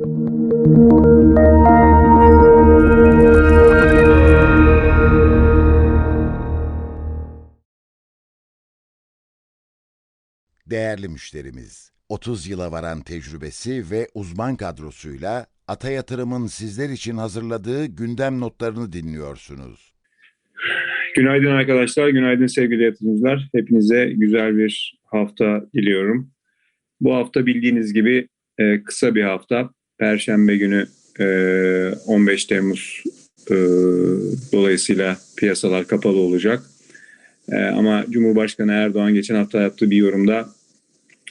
Değerli müşterimiz, 30 yıla varan tecrübesi ve uzman kadrosuyla Ata Yatırım'ın sizler için hazırladığı gündem notlarını dinliyorsunuz. Günaydın arkadaşlar, günaydın sevgili yatırımcılar. Hepinize güzel bir hafta diliyorum. Bu hafta bildiğiniz gibi e, kısa bir hafta. Perşembe günü e, 15 Temmuz e, dolayısıyla piyasalar kapalı olacak. E, ama Cumhurbaşkanı Erdoğan geçen hafta yaptığı bir yorumda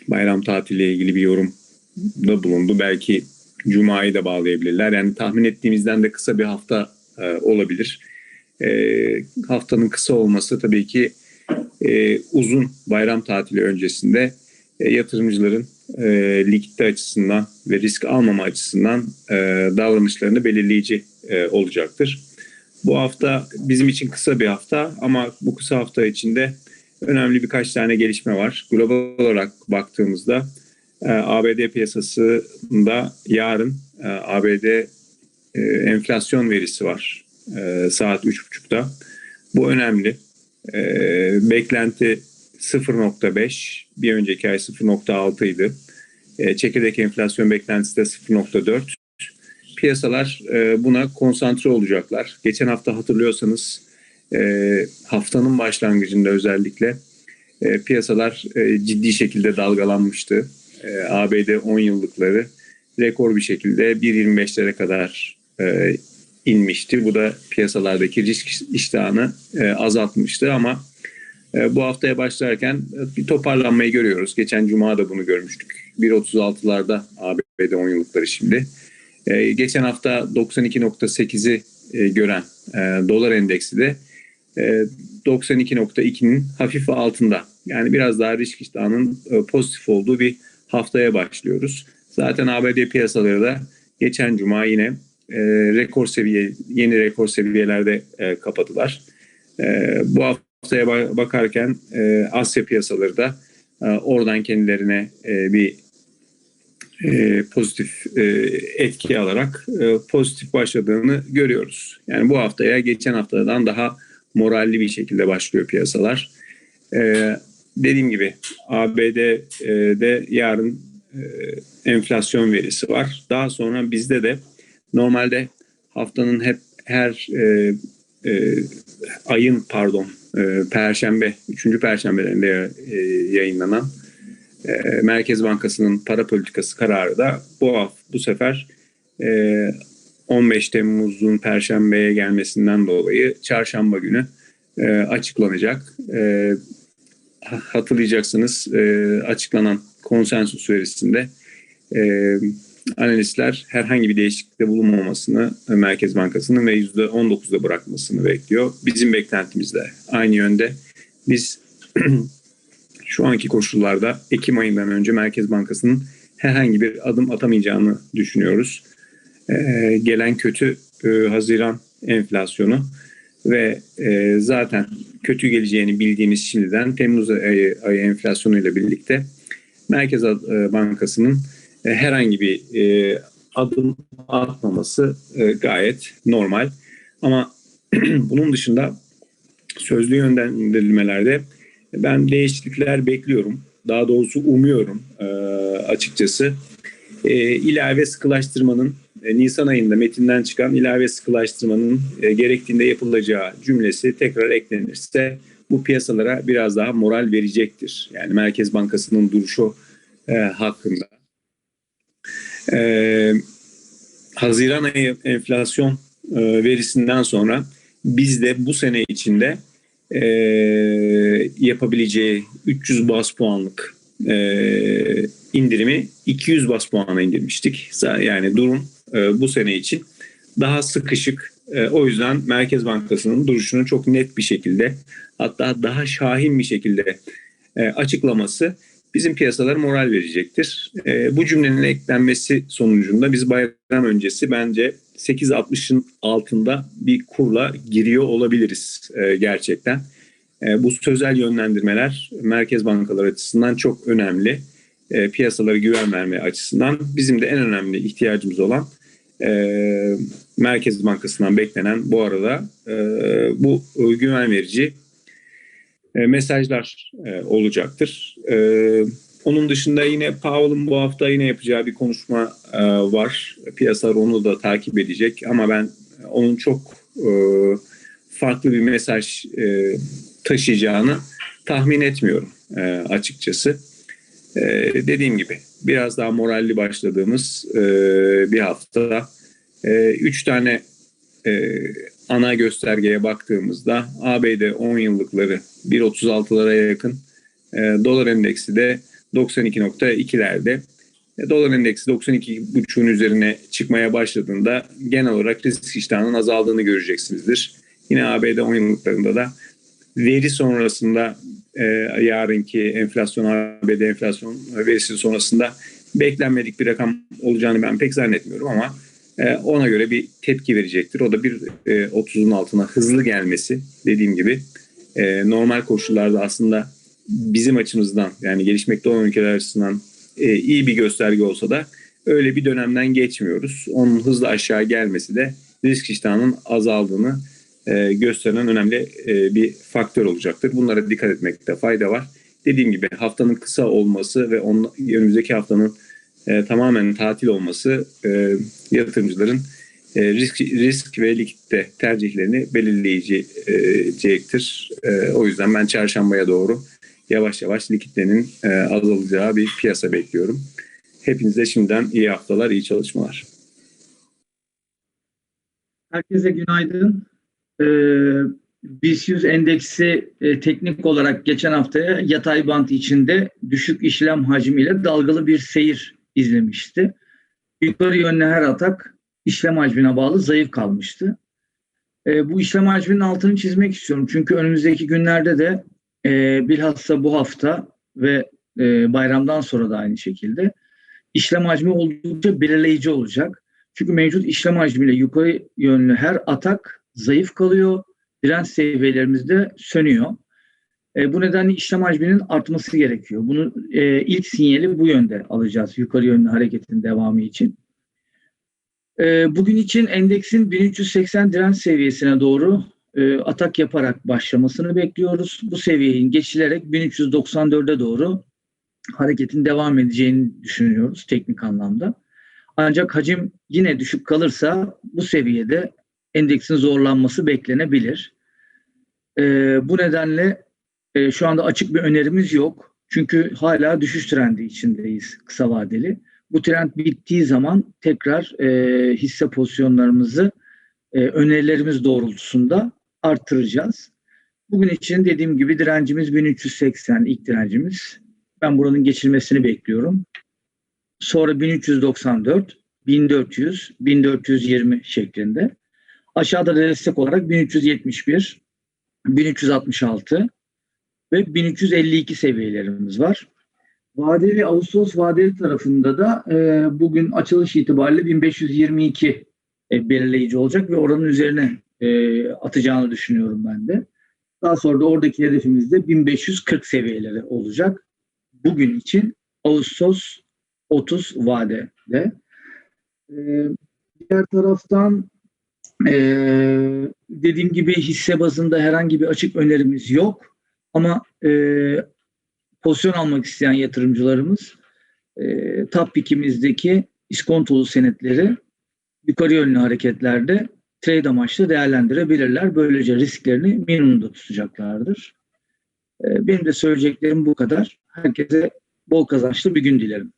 bayram tatiliyle ilgili bir yorum da bulundu. Belki Cuma'yı da bağlayabilirler. Yani tahmin ettiğimizden de kısa bir hafta e, olabilir. E, haftanın kısa olması tabii ki e, uzun bayram tatili öncesinde e, yatırımcıların e, likidite açısından ve risk almama açısından e, davranışlarını belirleyici e, olacaktır. Bu hafta bizim için kısa bir hafta ama bu kısa hafta içinde önemli birkaç tane gelişme var. Global olarak baktığımızda e, ABD piyasasında yarın e, ABD e, enflasyon verisi var e, saat 3.30'da. Bu önemli. E, beklenti 0.5, bir önceki ay 0.6 idi. E, çekirdek enflasyon beklentisi de 0.4. Piyasalar e, buna konsantre olacaklar. Geçen hafta hatırlıyorsanız e, haftanın başlangıcında özellikle piyasalar ciddi şekilde dalgalanmıştı. ABD 10 yıllıkları rekor bir şekilde 1.25'lere kadar inmişti. Bu da piyasalardaki risk iştahını azaltmıştı ama bu haftaya başlarken bir toparlanmayı görüyoruz. Geçen cuma da bunu görmüştük. 1.36'larda ABD 10 yıllıkları şimdi. E, geçen hafta 92.8'i e, gören e, dolar endeksi de e, 92.2'nin hafif altında. Yani biraz daha risk iştahının e, pozitif olduğu bir haftaya başlıyoruz. Zaten ABD piyasaları da geçen cuma yine e, rekor seviye yeni rekor seviyelerde e, kapadılar. E, bu haftaya bakarken e, Asya piyasaları da e, oradan kendilerine e, bir e, pozitif e, etki alarak e, pozitif başladığını görüyoruz. Yani bu haftaya geçen haftadan daha moralli bir şekilde başlıyor piyasalar. Dediğim gibi ABD'de yarın enflasyon verisi var. Daha sonra bizde de normalde haftanın hep her ayın pardon perşembe, üçüncü perşembelerinde yayınlanan e, Merkez Bankası'nın para politikası kararı da bu bu sefer e, 15 Temmuz'un perşembeye gelmesinden dolayı çarşamba günü e, açıklanacak. E, hatırlayacaksınız e, açıklanan konsensus verisinde e, analistler herhangi bir değişiklikte bulunmamasını Merkez Bankası'nın ve %19'da bırakmasını bekliyor. Bizim beklentimiz de aynı yönde. Biz şu anki koşullarda Ekim ayından önce Merkez Bankası'nın herhangi bir adım atamayacağını düşünüyoruz. Ee, gelen kötü e, Haziran enflasyonu ve e, zaten kötü geleceğini bildiğimiz şimdiden Temmuz ayı, ayı enflasyonuyla birlikte Merkez e, Bankası'nın e, herhangi bir e, adım atmaması e, gayet normal. Ama bunun dışında sözlü yönlendirilmelerde ben değişiklikler bekliyorum. Daha doğrusu umuyorum e, açıkçası. E, ilave sıkılaştırmanın e, Nisan ayında metinden çıkan ilave sıkılaştırmanın gerektiğinde yapılacağı cümlesi tekrar eklenirse bu piyasalara biraz daha moral verecektir. Yani Merkez Bankası'nın duruşu hakkında. Haziran ayı enflasyon verisinden sonra biz de bu sene içinde e, yapabileceği 300 bas puanlık e, indirimi 200 bas puana indirmiştik. Yani durum e, bu sene için daha sıkışık. E, o yüzden Merkez Bankası'nın duruşunu çok net bir şekilde hatta daha şahin bir şekilde e, açıklaması bizim piyasalara moral verecektir. E, bu cümlenin eklenmesi sonucunda biz bayram öncesi bence 8.60'ın altında bir kurla giriyor olabiliriz e, gerçekten. E, bu sözel yönlendirmeler merkez bankalar açısından çok önemli. e, piyasalara güven verme açısından bizim de en önemli ihtiyacımız olan e, Merkez Bankası'ndan beklenen bu arada e, bu e, güven verici e, mesajlar e, olacaktır. E, onun dışında yine Powell'ın bu hafta yine yapacağı bir konuşma e, var. Piyasalar onu da takip edecek ama ben onun çok e, farklı bir mesaj e, taşıyacağını tahmin etmiyorum e, açıkçası. E, dediğim gibi biraz daha moralli başladığımız e, bir hafta. E, üç tane e, ana göstergeye baktığımızda ABD 10 yıllıkları 1.36'lara yakın, e, dolar endeksi de 92.2'lerde. E, dolar endeksi 92.5'un üzerine çıkmaya başladığında genel olarak risk iştahının azaldığını göreceksinizdir. Yine ABD 10 yıllıklarında da veri sonrasında e, yarınki enflasyon ABD enflasyon verisi sonrasında beklenmedik bir rakam olacağını ben pek zannetmiyorum ama e, ona göre bir tepki verecektir. O da bir e, 30'un altına hızlı gelmesi dediğim gibi e, normal koşullarda aslında bizim açımızdan yani gelişmekte olan ülkeler açısından e, iyi bir gösterge olsa da öyle bir dönemden geçmiyoruz. Onun hızlı aşağı gelmesi de risk iştahının azaldığını e, gösteren önemli e, bir faktör olacaktır. Bunlara dikkat etmekte fayda var. Dediğim gibi haftanın kısa olması ve onun, önümüzdeki haftanın e, tamamen tatil olması e, yatırımcıların e, risk, risk ve likitte tercihlerini belirleyecektir. E, o yüzden ben çarşambaya doğru yavaş yavaş likitlerin e, azalacağı bir piyasa bekliyorum. Hepinize şimdiden iyi haftalar, iyi çalışmalar. Herkese günaydın. Ee, BIST 100 endeksi e, teknik olarak geçen haftaya yatay bant içinde düşük işlem hacmiyle dalgalı bir seyir izlemişti. Yukarı yönlü her atak işlem hacmine bağlı zayıf kalmıştı. Ee, bu işlem hacminin altını çizmek istiyorum. Çünkü önümüzdeki günlerde de e, bilhassa bu hafta ve e, bayramdan sonra da aynı şekilde işlem hacmi oldukça belirleyici olacak. Çünkü mevcut işlem hacmiyle yukarı yönlü her atak zayıf kalıyor. Direnç seviyelerimiz de sönüyor. E, bu nedenle işlem hacminin artması gerekiyor. Bunu e, ilk sinyali bu yönde alacağız yukarı yönlü hareketin devamı için. E, bugün için endeksin 1380 direnç seviyesine doğru e, atak yaparak başlamasını bekliyoruz. Bu seviyenin geçilerek 1394'e doğru hareketin devam edeceğini düşünüyoruz teknik anlamda. Ancak hacim yine düşük kalırsa bu seviyede endeksin zorlanması beklenebilir. Ee, bu nedenle e, şu anda açık bir önerimiz yok. Çünkü hala düşüş trendi içindeyiz kısa vadeli. Bu trend bittiği zaman tekrar e, hisse pozisyonlarımızı e, önerilerimiz doğrultusunda arttıracağız. Bugün için dediğim gibi direncimiz 1380 ilk direncimiz. Ben buranın geçilmesini bekliyorum. Sonra 1394, 1400, 1420 şeklinde. Aşağıda da destek olarak 1371, 1366 ve 1352 seviyelerimiz var. Vadeli Ağustos vadeli tarafında da e, bugün açılış itibariyle 1522 e, belirleyici olacak ve oranın üzerine e, atacağını düşünüyorum ben de. Daha sonra da oradaki hedefimiz de 1540 seviyeleri olacak. Bugün için Ağustos 30 vadede. E, diğer taraftan e, dediğim gibi hisse bazında herhangi bir açık önerimiz yok. Ama e, pozisyon almak isteyen yatırımcılarımız e, top 2'mizdeki iskontolu senetleri yukarı yönlü hareketlerde trade amaçlı değerlendirebilirler. Böylece risklerini minimumda tutacaklardır. E, benim de söyleyeceklerim bu kadar. Herkese bol kazançlı bir gün dilerim.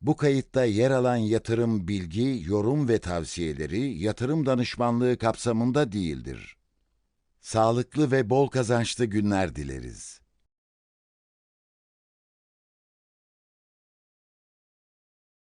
Bu kayıtta yer alan yatırım bilgi, yorum ve tavsiyeleri yatırım danışmanlığı kapsamında değildir. Sağlıklı ve bol kazançlı günler dileriz.